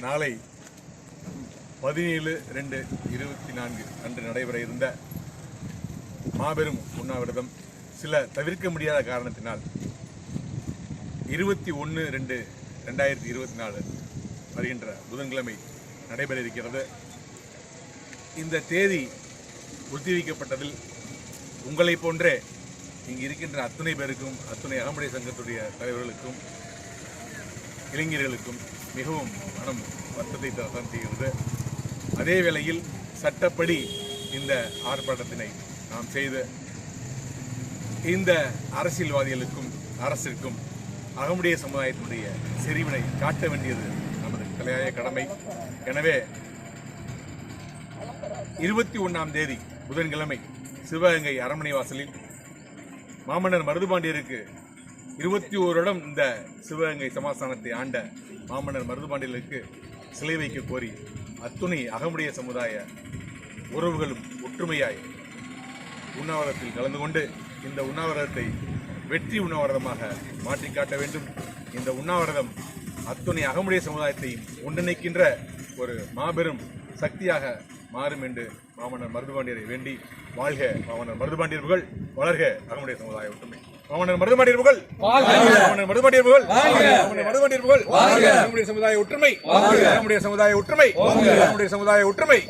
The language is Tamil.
நாளை பதினேழு ரெண்டு இருபத்தி நான்கு அன்று நடைபெற இருந்த மாபெரும் உண்ணாவிரதம் சில தவிர்க்க முடியாத காரணத்தினால் இருபத்தி ஒன்று ரெண்டு ரெண்டாயிரத்தி இருபத்தி நாலு வருகின்ற புதன்கிழமை நடைபெற இருக்கிறது. இந்த தேதி ஒத்திவைக்கப்பட்டதில் உங்களைப் போன்றே இங்கு இருக்கின்ற அத்தனை பேருக்கும் அத்தனை அகமுடைய சங்கத்துடைய தலைவர்களுக்கும் இளைஞர்களுக்கும் மிகவும் மனம் வருத்தத்தை தான் செய்கிறது அதே வேளையில் சட்டப்படி இந்த ஆர்ப்பாட்டத்தினை நாம் செய்து இந்த அரசியல்வாதிகளுக்கும் அரசிற்கும் அகமுடைய சமுதாயத்தினுடைய செறிவினை காட்ட வேண்டியது நமது தலையாய கடமை. எனவே இருபத்தி ஒன்றாம் தேதி புதன்கிழமை சிவகங்கை அரண்மனை வாசலில் மாமன்னர் மருதுபாண்டியருக்கு இருபத்தி ஓரிடம் இந்த சிவகங்கை சமாஸ்தானத்தை ஆண்ட மாமன்னர் மருதுபாண்டியருக்கு சிலை வைக்க கோரி அத்துணை அகமுடைய சமுதாய உறவுகளும் ஒற்றுமையாய் உண்ணாவிரதத்தில் கலந்து கொண்டு இந்த உண்ணாவிரதத்தை வெற்றி உண்ணாவிரதமாக மாற்றி காட்ட வேண்டும். இந்த உண்ணாவிரதம் அத்துணை அகமுடைய சமுதாயத்தையும் ஒன்றிணைக்கின்ற ஒரு மாபெரும் சக்தியாக மாறும் என்று மாமன்னர் மருதுபாண்டியரை வேண்டி வாழ்க மாமன்னர் மருதுபாண்டியர் புகழ் வளர்க அகமுடைய சமுதாய ஒற்றுமை. மாமன்னர் மருதுபாண்டியர் புகழ் மாமன்னர் மருதுபாண்டியர் புகழ் மாமன்னர் மருதுபாண்டியர் புகழ் அகமுடைய சமுதாய ஒற்றுமை அகமுடைய சமுதாய ஒற்றுமை அகமுடைய சமுதாய ஒற்றுமை.